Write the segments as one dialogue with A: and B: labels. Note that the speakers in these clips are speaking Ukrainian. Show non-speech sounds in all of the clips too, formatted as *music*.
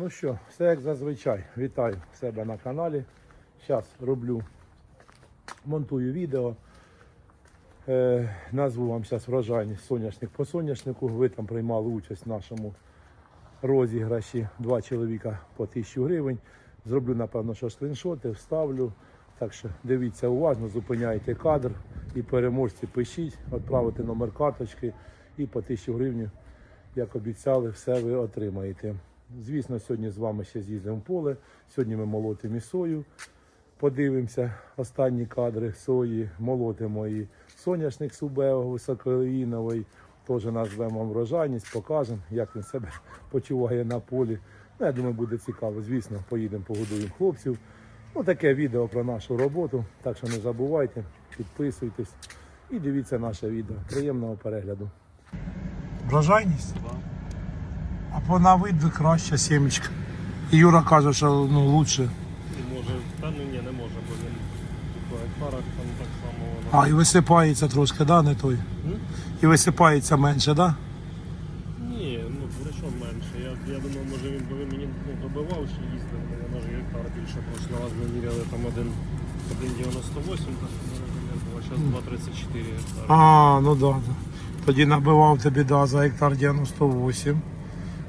A: Ну що, все як зазвичай. Вітаю себе на каналі. Зараз роблю, монтую відео. Е, назву вам зараз врожайність соняшник по соняшнику. Ви там приймали участь в нашому розіграші. Два чоловіка по 1000 гривень. Зроблю, напевно, що скріншоти, вставлю. Так що дивіться уважно, зупиняйте кадр і переможці пишіть, відправити номер карточки і по 1000 гривень, як обіцяли, все ви отримаєте. Звісно, сьогодні з вами ще з'їздимо в поле. Сьогодні ми молотимо і сою. Подивимося останні кадри сої, молотимо і соняшник Субео високоїновий. Теж назвемо вам врожайність, покажемо, як він себе *laughs* почуває на полі. Ну, я думаю, буде цікаво. Звісно, поїдемо, погодуємо хлопців. Ну, таке відео про нашу роботу. Так що не забувайте, підписуйтесь і дивіться наше відео. Приємного перегляду.
B: Врожайність? А по на вид краща сімечка. І Юра каже, що ну, лучше.
C: І може, та ну ні, не може, бо він по гектарах там так само воно.
B: А, і висипається трошки, да, не той? І висипається менше, да?
C: Ні, ну про що менше. Я, я думав, може він, бо він мені ну, добивав чи їздив, мене може гектар більше пройшло, раз ми міряли там один 1,98, так а зараз 2,34 гектари.
B: А, ну да, да. Тоді набивав тобі да, за гектар 98.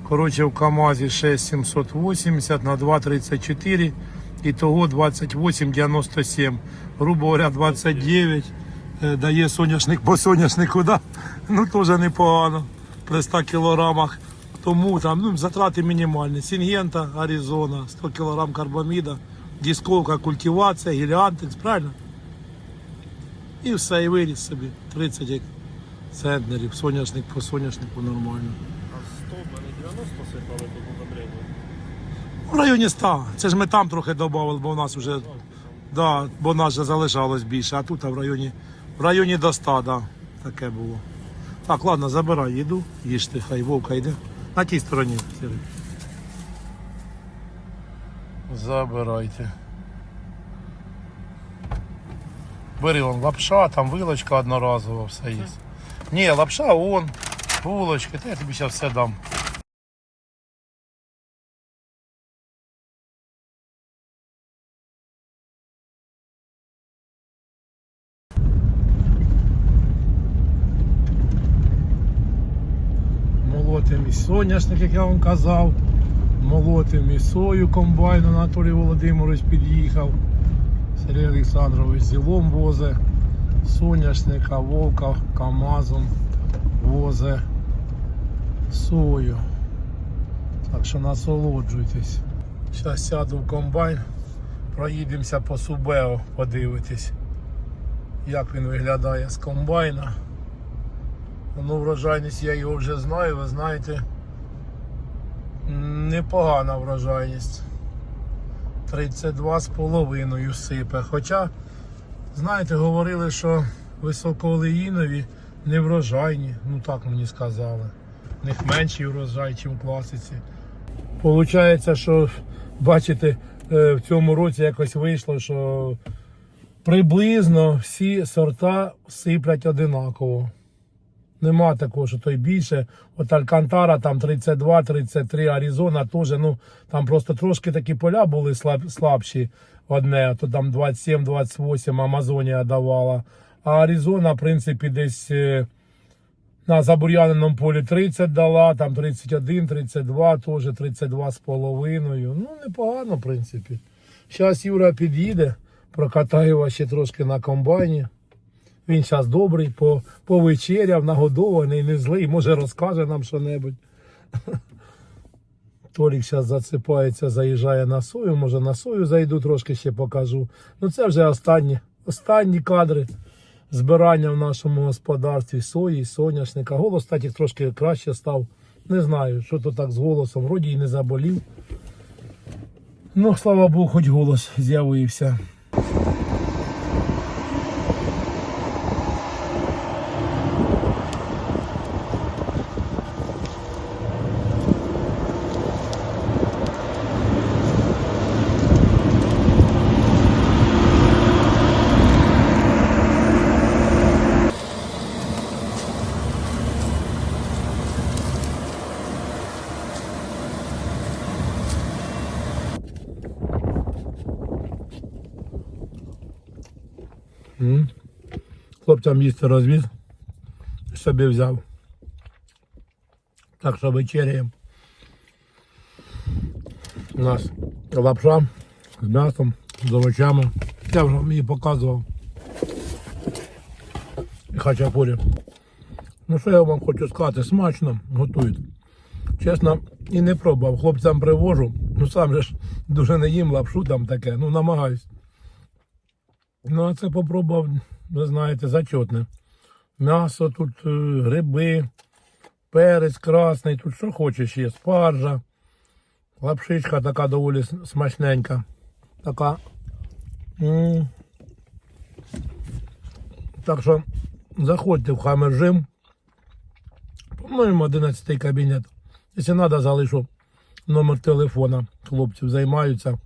B: Коротше, в КАМАЗі 6780 на 2,34. І того 28,97. Грубо говоря, 29 е, дає соняшник по соняшнику, да? Ну теж непогано. При 100 кілограмах. Тому там ну, затрати мінімальні. Сінгента, Аризона, 100 кг карбаміда, дисковка, культивація, гіліантекс, правильно? І все, і виріс собі. 30 центнерів, соняшник по соняшнику нормально.
C: А 100 в мене 90 сипали до удобрення.
B: В районі 100. Це ж ми там трохи додали, бо в нас вже, да, бо нас вже залишалось більше, а тут а в районі, в районі до 100, да, таке було. Так, ладно, забирай їду, їжте, хай вовка йде. На тій стороні. Забирайте. Бери вон лапша, там вилочка одноразова, все є. Ні, лапша он, булочки, та я тобі зараз все дам. Молотим і соняшник, як я вам казав. Молотим і сою комбайн Анатолій Володимирович під'їхав. Сергій Олександрович зілом возе, соняшника, вовка, КАМАЗом возе сою. Так що насолоджуйтесь. Зараз сяду в комбайн, проїдемося по Субео, подивитись, як він виглядає з комбайна. Ну, врожайність я його вже знаю, ви знаєте. Непогана врожайність. 32,5 сипе. Хоча, знаєте, говорили, що високоолеїнові не врожайні. Ну так мені сказали. В них менший врожай, ніж в класиці. Получається, що бачите, е, в цьому році якось вийшло, що приблизно всі сорта сиплять одинаково. Нема такого, що той більше. От Алькантара там 32, 33, Аризона теж, ну там просто трошки такі поля були слаб, слабші одне, то там 27, 28 Амазонія давала. А Аризона, в принципі, десь е, на забур'яненому полі 30 дала, там 31, 32, теж 32 з половиною. Ну, непогано, в принципі. Зараз Юра під'їде, прокатає вас ще трошки на комбайні. Він зараз добрий, по, повечеряв, нагодований, не злий, може розкаже нам що-небудь. *laughs* Толік зараз засипається, заїжджає на сою, може на сою зайду, трошки ще покажу. Ну це вже останні, останні кадри збирання в нашому господарстві сої, соняшника. Голос, кстати, трошки краще став. Не знаю, що то так з голосом, вроді і не заболів. Ну, слава Богу, хоч голос з'явився. Хлопцям їсти розвіз. Собі взяв. Так що вечеряємо. У нас лапша з м'ясом, з овочами. Я вже її показував. І хачапурі. Ну що я вам хочу сказати, смачно готують. Чесно, і не пробував. Хлопцям привожу. Ну сам же ж дуже не їм лапшу там таке, ну намагаюсь. Ну, а це попробував, ви знаєте, зачетне. М'ясо, тут е, гриби, перець красний, тут що хочеш є, спаржа. Лапшичка така доволі смачненька. Така. Так що заходьте в хамержим. По-моєму, 11 кабінет. Якщо треба, залишу номер телефона. Хлопців займаються.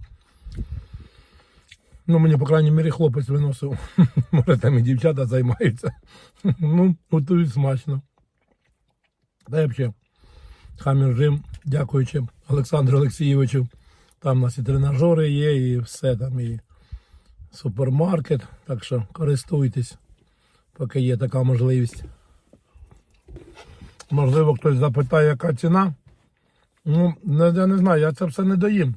B: Ну, мені, по крайній мірі, хлопець виносив. *laughs* Може, там і дівчата займаються. *laughs* Ну, готують смачно. Та й взагалі, хамержим, дякуючи Олександру Олексійовичу. Там у нас і тренажери є, і все там, і супермаркет. Так що користуйтесь, поки є така можливість. Можливо, хтось запитає, яка ціна. Ну, я не знаю, я це все не доїм.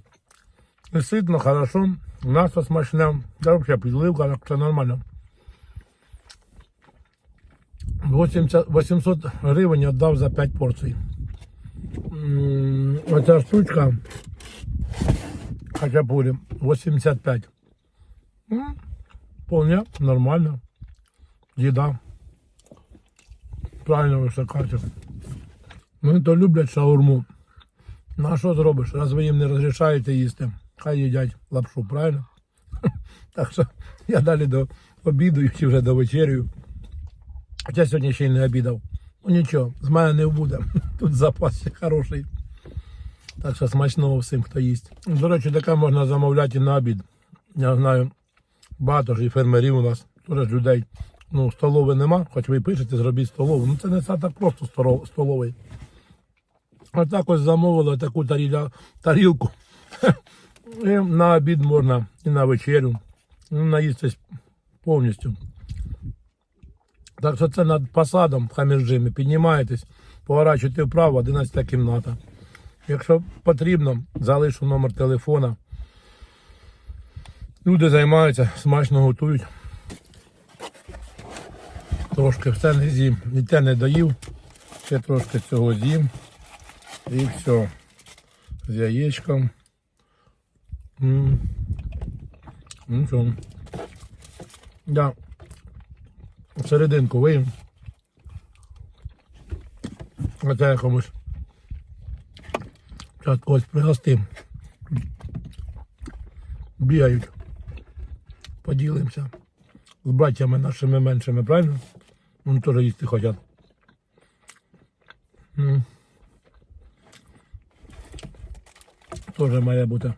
B: Ситно, хорошо, м'ясо смачне, та взагалі підливка, так це нормально. 80, 800 гривень віддав за 5 порцій. Оця штучка хачапурі 85. М, Вполне нормально. Їда. Правильно ви все кажете. Вони то люблять шаурму. Ну а що зробиш? Раз ви їм не розрішаєте їсти, хай їдять лапшу, правильно? *laughs* Так що я далі до обіду чи вже до вечерю. Хоча сьогодні ще й не обідав. Ну нічого, з мене не буде. *laughs* Тут запас хороший. Так що смачного всім, хто їсть. До речі, таке можна замовляти на обід. Я знаю, багато ж і фермерів у нас, теж людей. Ну, столови нема, хоч ви пишете, зробіть столову. Ну це не все так просто столовий. А так ось замовили таку тарілку. *laughs* І на обід можна і на вечерю. Ну, наїстись повністю. Так що це над посадом в хамірджимі. Піднімаєтесь, поворачуєте вправо, 11 кімната. Якщо потрібно, залишу номер телефона. Люди займаються, смачно готують. Трошки все не з'їм, і те не доїв. Ще трошки цього з'їм. І все. З яєчком. М. Ну що. Да. Серединку виїм. А це якомусь. Зараз когось пригостим. Бігають. Поділимося. З братями нашими меншими, правильно? Вони теж їсти хочуть. Теж має бути.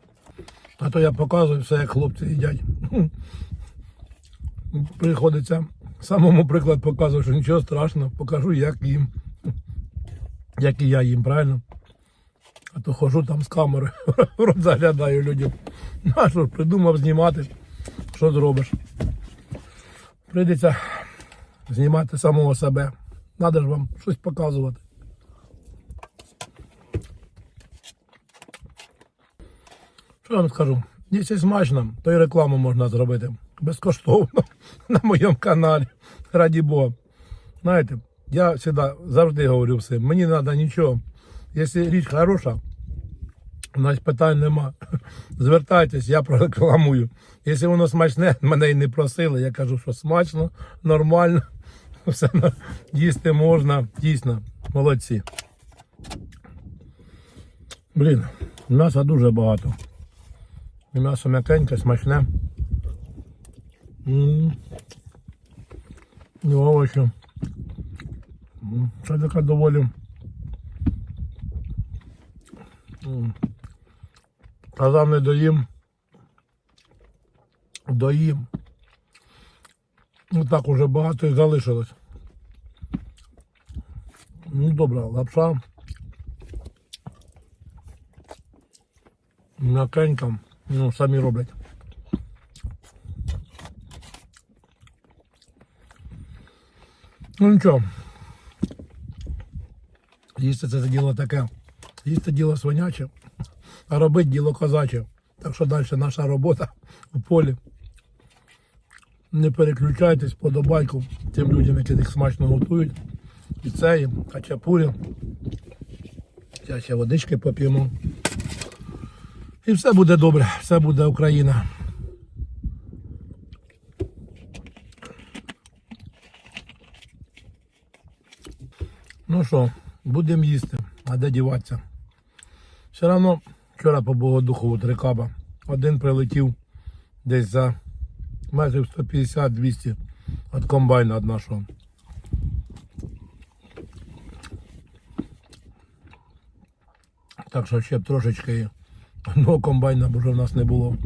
B: А то я показую все, як хлопці їдять. Приходиться самому приклад показую, що нічого страшного, покажу, як їм. Як і я їм, правильно? А то хожу там з камери, *laughs* рот заглядаю людям. А що ж, придумав знімати, що зробиш? Прийдеться знімати самого себе. Надо ж вам щось показувати. Що я вам скажу? Якщо смачно, то і рекламу можна зробити. Безкоштовно *laughs* на моєму каналі. Раді Бога. Знаєте, я завжди, завжди говорю всім, мені не треба нічого. Якщо річ хороша, нас питань нема. *laughs* Звертайтесь, я прорекламую. Якщо воно смачне, *laughs* мене і не просили. Я кажу, що смачно, нормально, все їсти можна. Дійсно, молодці. Блін, м'яса дуже багато. М'ясо м'якеньке, смачне. М. І овочі. М, Це така доволі. М. Казав не доїм. Доїм. Ну так уже багато і залишилось. Ну добре, лапша. М'якенька. Ну, самі роблять. Ну нічого. Їсти це діло таке. Їсти діло свиняче, а робити діло козаче. Так що далі наша робота у полі. Не переключайтесь, подобайку тим людям, які їх смачно готують. І це, і хачапурі. Зараз ще водички поп'ємо. І все буде добре, все буде Україна. Ну що, будемо їсти, а де діватися? Все одно вчора по Богодухову три каба. Один прилетів десь за метрів 150-200 від комбайна від нашого. Так що ще б трошечки одного комбайна вже в нас не було.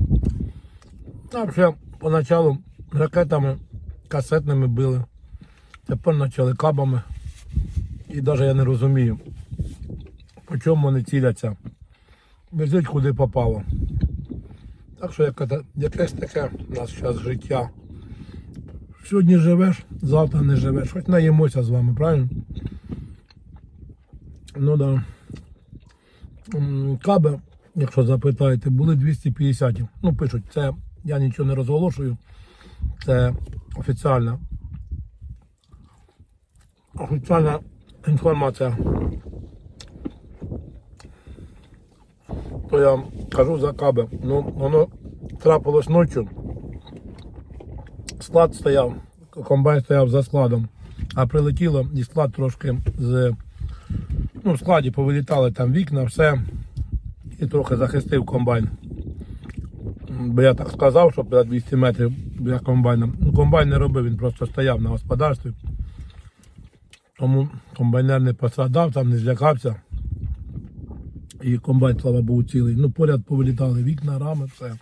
B: А вже поначалу ракетами касетними били. Тепер почали кабами. І навіть я не розумію, по чому вони ціляться. Везуть куди попало. Так що якесь таке у нас зараз життя. Сьогодні живеш, завтра не живеш. Хоч наїмося з вами, правильно? Ну да. М, Каби, якщо запитаєте, були 250. Ну, пишуть, це я нічого не розголошую. Це офіціальна. Офіціальна інформація. То я кажу за каби. Ну, воно трапилось ночі. Склад стояв, комбайн стояв за складом, а прилетіло і склад трошки з. Ну, в складі повилітали там вікна, все. І трохи захистив комбайн. Бо я так сказав, що 200 метрів біля комбайна. Ну, комбайн не робив, він просто стояв на господарстві. Тому комбайнер не пострадав, там не злякався. І комбайн, слава Богу, цілий. Ну, поряд повилітали вікна, рами, все.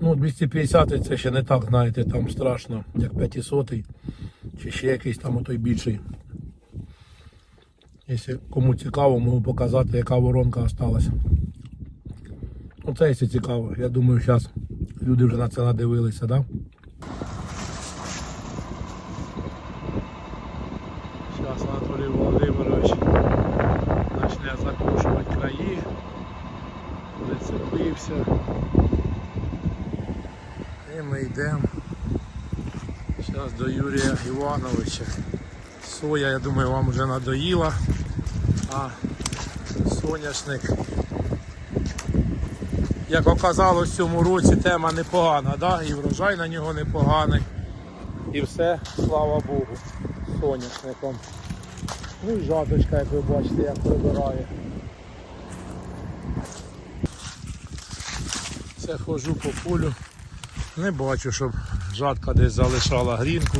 B: Ну, 250 це ще не так, знаєте, там страшно, як 500 чи ще якийсь там отой більший. Якщо кому цікаво, можу показати, яка воронка осталась. Ну, це якщо цікаво. Я думаю, зараз люди вже на це надивилися, так? Зараз Анатолій Володимирович почне закрушувати краї, прицепився. І ми йдемо. Зараз до Юрія Івановича. Соя, я думаю, вам вже надоїла, а соняшник. Як оказалось в цьому році тема непогана, да? і врожай на нього непоганий. І все, слава Богу, соняшником. Ну і жаточка, як ви бачите, як прибирає. Це ходжу по полю. Не бачу, щоб жатка десь залишала грінку,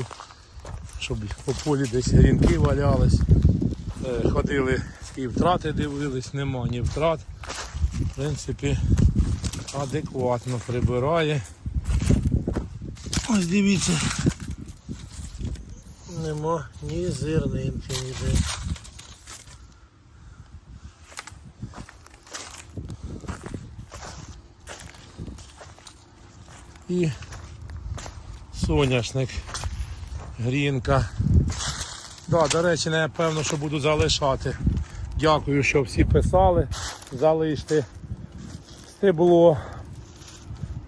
B: щоб по полі десь грінки валялись. Е, Ходили і втрати дивились, нема ні втрат. В принципі, адекватно прибирає. Ось дивіться. Нема ні зернинки ніде. І соняшник, грінка. Да, до речі, напевно, що буду залишати. Дякую, що всі писали. Залиште стебло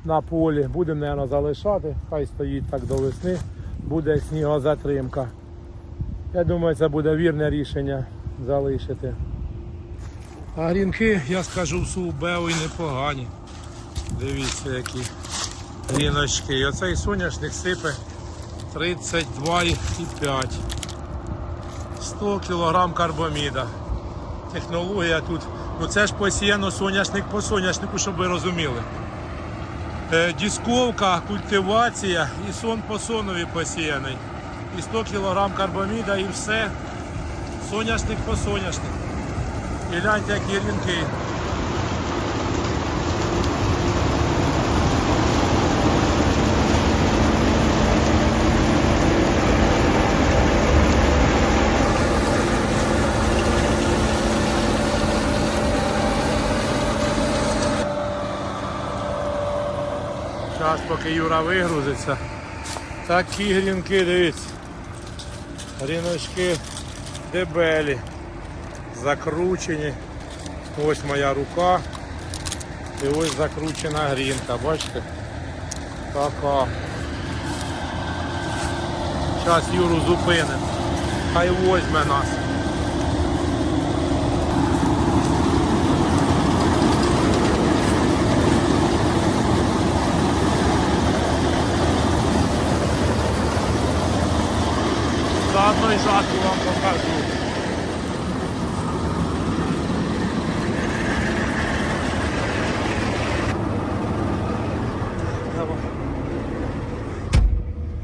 B: на полі. Будемо, мабуть, залишати. Хай стоїть так до весни. Буде снігозатримка. Я думаю, це буде вірне рішення залишити. А грінки, я скажу, в і непогані. Дивіться, які гріночки. Оцей соняшник сипе 32,5. 100 кг карбоміда. Технологія тут. Ну це ж посіяно соняшник по соняшнику, щоб ви розуміли. Дісковка, культивація і сон по сонові посіяний. І 100 кг карбоміда і все. Соняшник по соняшник. І гляньте, які рінки. Зараз поки Юра вигрузиться. Такі грінки, дивіться. Ріночки дебелі, закручені. Ось моя рука. І ось закручена грінка, бачите? Така. Зараз Юру зупинимо. Хай возьме нас. Заодно і жатку вам покажу.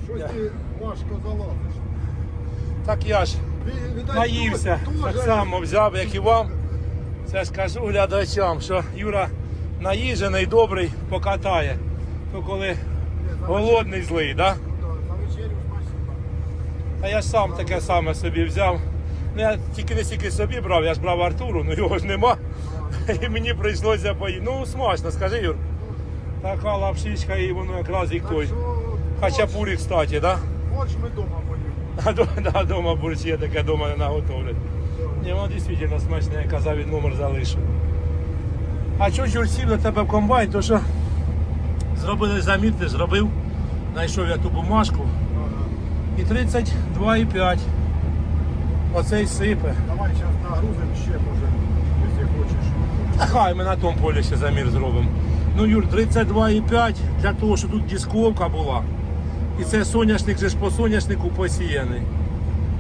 D: Щось ти важко залазиш.
B: Так я ж наївся. Так само взяв, як і вам. Це ж кажу глядачам, що Юра наїжений, добрий, покатає. То коли голодний злий, так? Да? А я ж сам таке саме собі взяв. Ну, я тільки не стільки собі брав, я ж брав Артуру, ну його ж нема. І мені прийшлося поїсти. Ну, смачно, скажи, Юр. Така лапшичка і воно якраз і той.
D: Так
B: Хачапурі, кстати, да?
D: Хоч ми вдома поїмо. *laughs*
B: Да, дома борщ є таке, дома не наготовлять. Ні, воно дійсно смачне, я казав, він номер залишив. А чого Юр сів до тебе в комбайн, то що зробили замір, зробив, знайшов я ту бумажку. І 32,5. Оцей сипе.
D: Давай зараз нагрузимо ще, може, якщо хочеш.
B: А хай ми на тому полі ще замір зробимо. Ну, Юр, 32,5 для того, щоб тут дисковка була. І це соняшник же ж по соняшнику посіяний.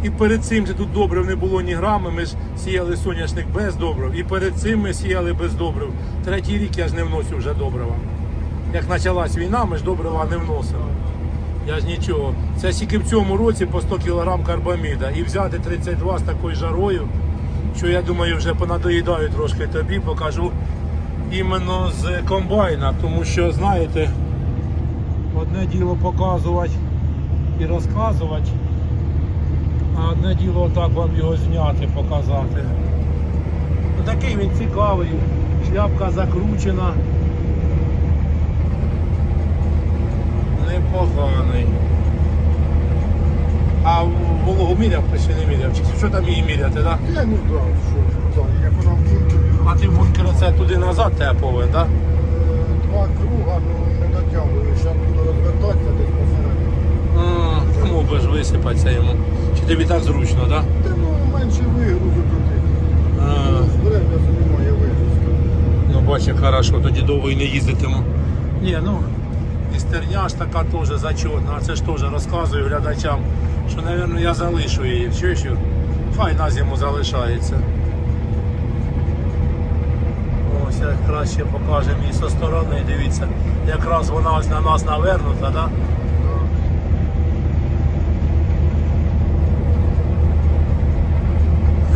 B: І перед цим же тут добрив не було ні грами, ми ж сіяли соняшник без добрив. І перед цим ми сіяли без добрив. Третій рік я ж не вносив вже добрива. Як почалась війна, ми ж добрива не вносили. Я ж нічого. Це тільки в цьому році по 100 кг карбаміда. І взяти 32 з такою жарою, що я думаю, вже понадоїдаю трошки тобі, покажу іменно з комбайна, тому що, знаєте, одне діло показувати і розказувати, а одне діло отак вам його зняти, показати. Такий він цікавий, шляпка закручена. Непоганий. А вологу міряв чи не міряв? Чи що там її міряти, так? Да?
D: Я ну так, що, так, як вона в бункері.
B: А ти бункер це туди назад тебе повинен, так? Да?
D: Два круга, ну не дотягую. Зараз буду розвертатися десь посередині.
B: А, би ж висипатися йому. Чи тобі так зручно, так? Да?
D: Та ну менше вигрузу туди.
B: А,
D: Зберемо, немає вигрузки.
B: ну бач, як хорошо, тоді довго і не їздитиму. Ні, ну, і стерня ж така теж зачетна, а це ж теж розказую глядачам, що, мабуть, я залишу її. Чуєш, Юр? Хай на зиму залишається. Ось як краще покажемо її зі сторони, дивіться, якраз вона ось на нас навернута? Да?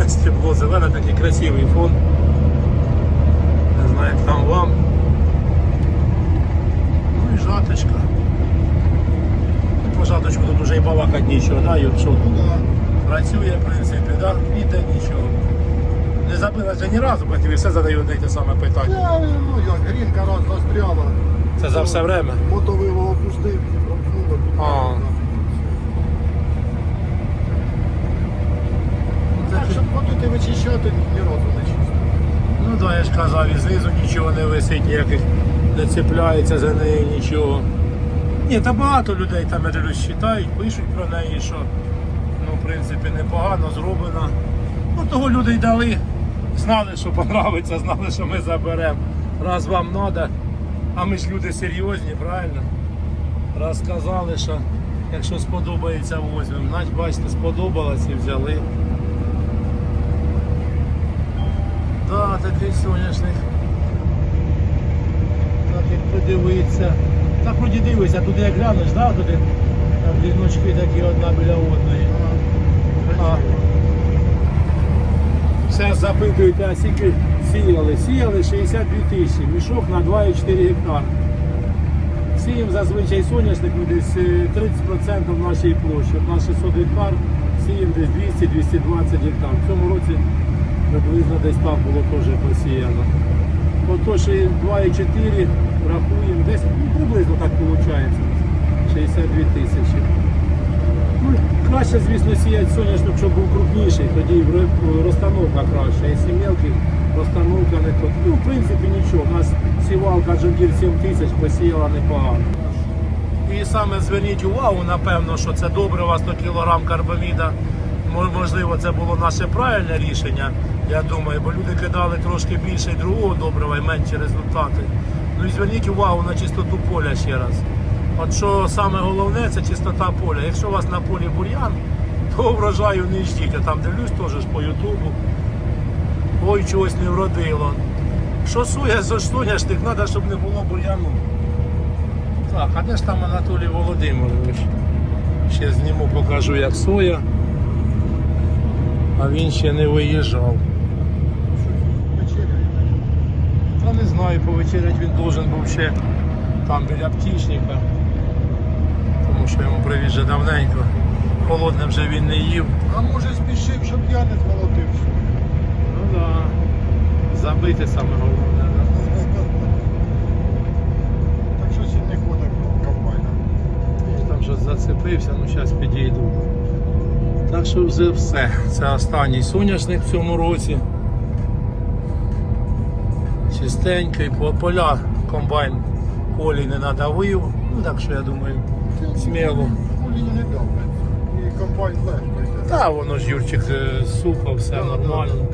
B: Стебло зелене, такий красивий фон. Не знаю, як там вам. Ну жаточка. Ну, По жаточку тут вже і балакати нічого, да, Юр, що
D: Ну да.
B: працює, в принципі, да? іде нічого. Не забилася ні разу, бо тобі все задаю одне те саме питання.
D: Я, ну як, грінка раз застряла.
B: Це за все время.
D: Мотовило опустив, промкнуло.
B: А.
D: Так, щоб ходити вичищати, ні разу не чисто.
B: Ну так, я ж казав, і знизу нічого не висить, ніяких не цепляється за неї нічого. Ні, та багато людей там я пишуть про неї, що ну, в принципі непогано зроблено. Ну того люди й дали. Знали, що понравиться, знали, що ми заберемо. Раз вам треба, а ми ж люди серйозні, правильно? Раз сказали, що якщо сподобається, возьмемо. Значить, бачите, сподобалось і взяли. Так, такий соняшник. Подивитися. Так вроді дивися, туди як глянеш, да, туди там віночки такі одна біля одної. А. Все запитуєте, а скільки сіяли? Сіяли 62 тисячі, мішок на 2,4 гектар. Сіємо зазвичай соняшник ну, десь е, 30% нашої площі. От на 600 гектар сіємо десь 200-220 гектар. В цьому році приблизно десь так було теж посіяно. Отож і 2,4 рахуємо, десь ну, приблизно так виходить. 62 тисячі. Ну, краще, звісно, сіяти соняшник, щоб був крупніший, тоді розстановка краще. Якщо мелкий, розстановка не то. Ну, в принципі, нічого. У нас сівалка Джондір 7000 посіяла непогано. І саме зверніть увагу, напевно, що це добре у вас 100 кг карбаміда. Можливо, це було наше правильне рішення, я думаю, бо люди кидали трошки більше другого добрива і менші результати. Ну і зверніть увагу на чистоту поля ще раз. От що саме головне, це чистота поля. Якщо у вас на полі бур'ян, то врожаю не ждіть. Я там дивлюсь теж по Ютубу. Ой, чогось не вродило. Що сує, за соняшник, треба, щоб не було бур'яну. Так, а де ж там Анатолій Володимирович? Ще зніму, покажу, як соя. А він ще не виїжджав. Та не знаю, повечерять він должен був ще там біля птічника. Тому що йому привіз вже давненько. Холодне вже він не їв.
D: А може спішив, щоб я не змолотився.
B: Ну так. Да. Забити саме головне.
D: Так щось і не ходить комбайна.
B: Там щось зацепився, ну зараз підійду. Так що вже все. Це останній соняшник в цьому році. Чистенький, по поля комбайн колі не надавив. Ну так що я думаю, сміло.
D: Кулі не добре. І комбайн легко.
B: Та воно ж Юрчик е, сухо, все нормально.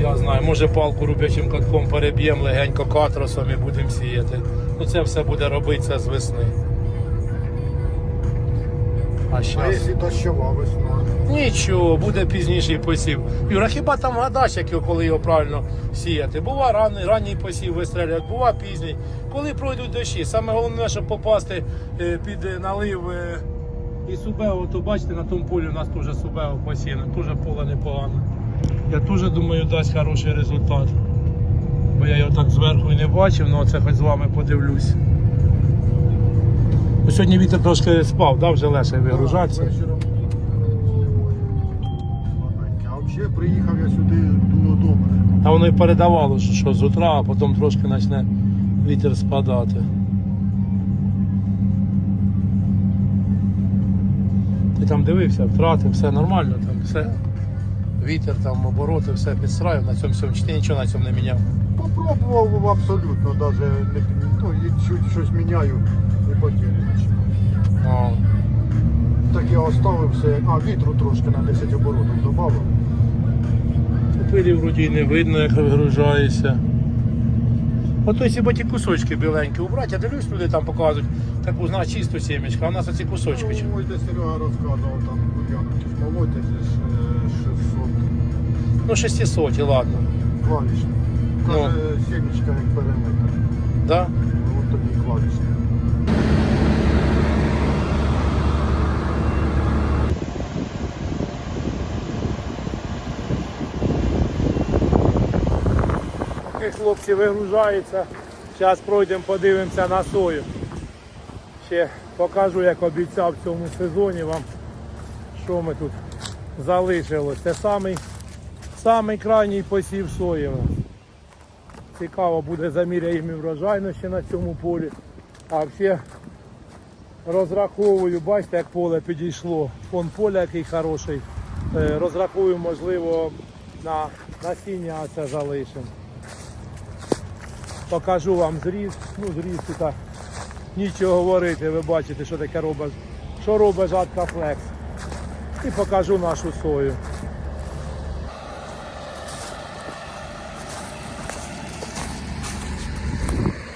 B: Я знаю, може палку рубячим катком переб'ємо легенько катросом і будемо сіяти. Ну це все буде робитися з весни. А щас...
D: якщо дощова весна?
B: Нічого, буде пізніший посів. Юра, хіба там гадаєш, як його, коли його правильно сіяти? Бува ранній, ранній посів вистрелювати, бува пізній. Коли пройдуть дощі, саме головне, щоб попасти е, під е, налив е, і субео, то бачите, на тому полі у нас теж субео посіяно, теж поле непогано. Я теж думаю, дасть хороший результат. Бо я його так зверху і не бачив, але це хоч з вами подивлюсь. Ну, Сьогодні вітер трошки спав, да, вже легше вигружатися.
D: Вечором. А взагалі приїхав я сюди, було добре.
B: А воно і передавало, що, що з утра, а потім трошки почне вітер спадати. Ти там дивився, втрати, все нормально, там все. Вітер, там обороти, все підстраював, на цьому всьому чи ти нічого на цьому не міняв.
D: Попробував абсолютно, навіть не, ну, і щось міняю, не потім нічого. Так я оставив все, а вітру трошки на 10 оборотів додав.
B: Тепер вроді не видно, як вигружаєшся. Ото б ті кусочки біленькі убрати, я дивлюсь, люди там показують таку зна чисту сімечку, а у нас оці кусочки.
D: Ну, ось де Серега розказував, там будянки молотять же ж, е, 600
B: Ну 600, і ладно.
D: клавішних.
B: Ну.
D: Каже, сімечка як периметр.
B: Да?
D: Ну, от тобі клавішні.
B: Поки хлопці вигружаються, зараз пройдемо, подивимося на сою. Ще покажу, як обіцяв в цьому сезоні вам, що ми тут залишилось. Це самий, самий крайній посів сої. Цікаво буде заміряємо і врожайно на цьому полі. А ще розраховую, бачите, як поле підійшло. Фон поля який хороший. Е, Розраховую, можливо, на насіння це залишимо. Покажу вам зріз. Ну, зріз тут нічого говорити, ви бачите, що таке робить, що робить жатка флекс. І покажу нашу сою.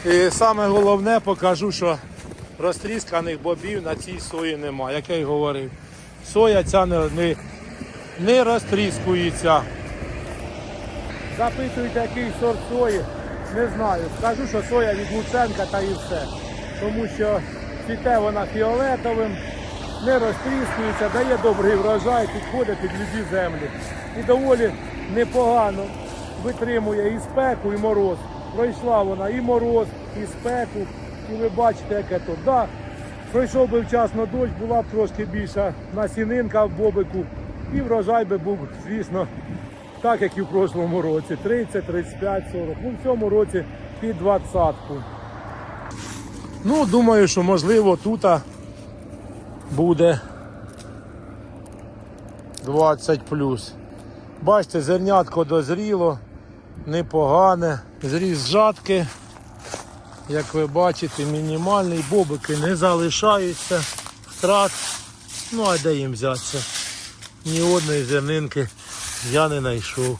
B: І саме головне покажу, що розтрісканих бобів на цій сої немає, як я й говорив. Соя ця не, не, не розтріскується. Запитують, який сорт сої. Не знаю. Скажу, що соя від Луценка та і все. Тому що цвіте вона фіолетовим, не розтріскується, дає добрий врожай, підходить під любі землі. І доволі непогано витримує і спеку, і мороз. Пройшла вона і мороз, і спеку. І ви бачите, яке тут. Да, пройшов би вчасно дощ, була б трошки більша насінинка в бобику. І врожай би був, звісно, так як і в прошлому році. 30, 35, 40. Ну в цьому році під двадцятку. Ну, думаю, що можливо тут буде 20 плюс. Бачите, зернятко дозріло, непогане. Зріз жатки, як ви бачите, мінімальний, бобики не залишаються, втрат. Ну а де їм взятися? Ні одної зернинки я не знайшов.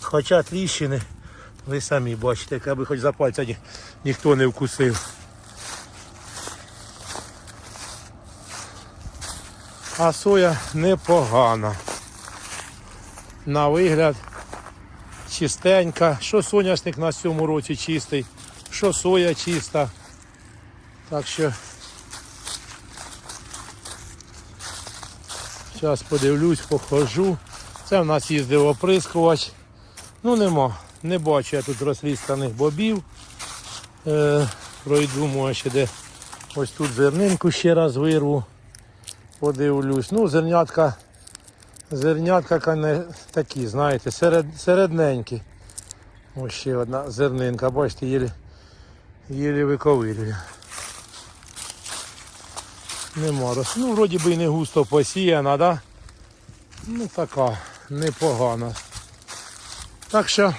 B: Хоча тріщини, ви самі бачите, аби хоч за пальця ні- ніхто не вкусив. А соя непогана. На вигляд чистенька. Що соняшник на цьому році чистий, що соя чиста. Так що зараз подивлюсь, похожу. Це в нас їздив оприскувач. Ну нема, не бачу я тут розрізаних бобів. Е, пройду, може ще де ось тут зернинку ще раз вирву. Подивлюсь. Ну, зернятка, зернятка кане- такі, знаєте, серед, середненькі. Ось ще одна зернинка, бачите, єлі, єлі виковирює. Нема роз. Ну, вроді би і не густо посіяна, да? Ну така, непогана. Так що,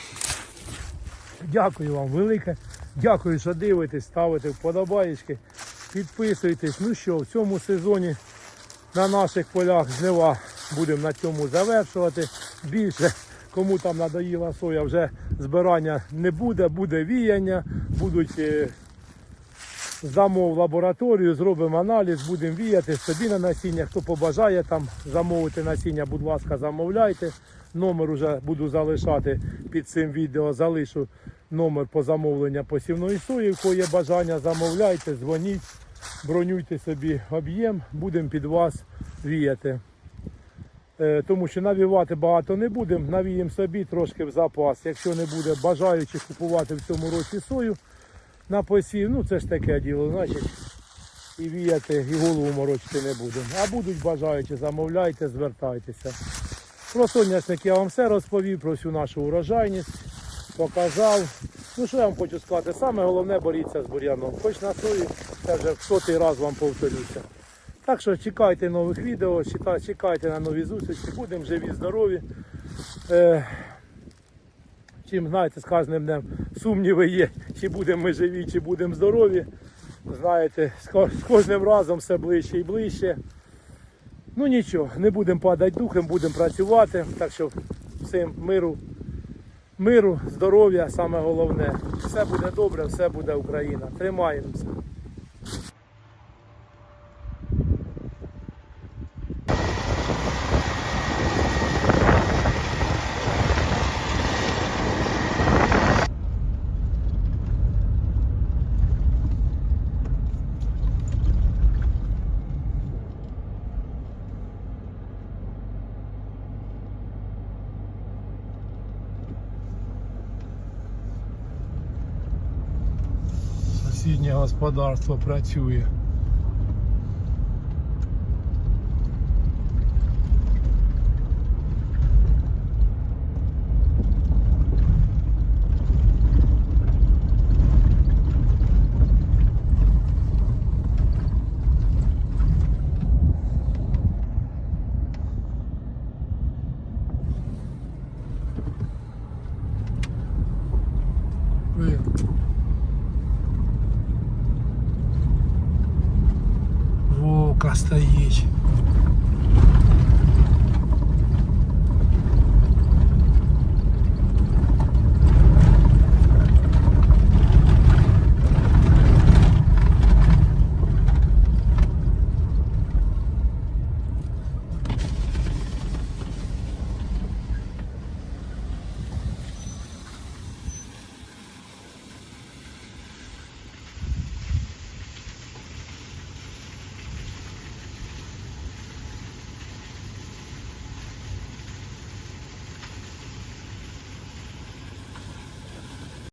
B: дякую вам велике. Дякую, що дивитесь, ставите вподобаєчки, підписуйтесь. Ну що, в цьому сезоні на наших полях жнива будемо на цьому завершувати. Більше кому там надоїла соя, вже збирання не буде, буде віяння, будуть е, здамо в лабораторію, зробимо аналіз, будемо віяти собі на насіння. Хто побажає там замовити насіння, будь ласка, замовляйте. Номер уже буду залишати під цим відео. Залишу номер по замовленню посівної сої. Кого є бажання, замовляйте, дзвоніть, бронюйте собі об'єм, будемо під вас віяти. Е, Тому що навівати багато не будемо, навіємо собі трошки в запас. Якщо не буде бажаючих купувати в цьому році сою, на посів, ну це ж таке діло, значить і віяти, і голову морочити не будемо. А будуть бажаючі, замовляйте, звертайтеся. Про соняшник я вам все розповів, про всю нашу урожайність, показав. Ну що я вам хочу сказати, саме головне боріться з бур'яном. Хоч на сої, це вже в сотий раз вам повторюся. Так що чекайте нових відео, чекайте на нові зустрічі, будемо живі, здорові. Чим, знаєте, з кожним днем сумніви є, чи будемо ми живі, чи будемо здорові. Знаєте, з кожним разом все ближче і ближче. Ну нічого, не будемо падати духом, будемо працювати. Так що всім миру, миру, здоров'я, саме головне. Все буде добре, все буде Україна. Тримаємося. Господарство працює.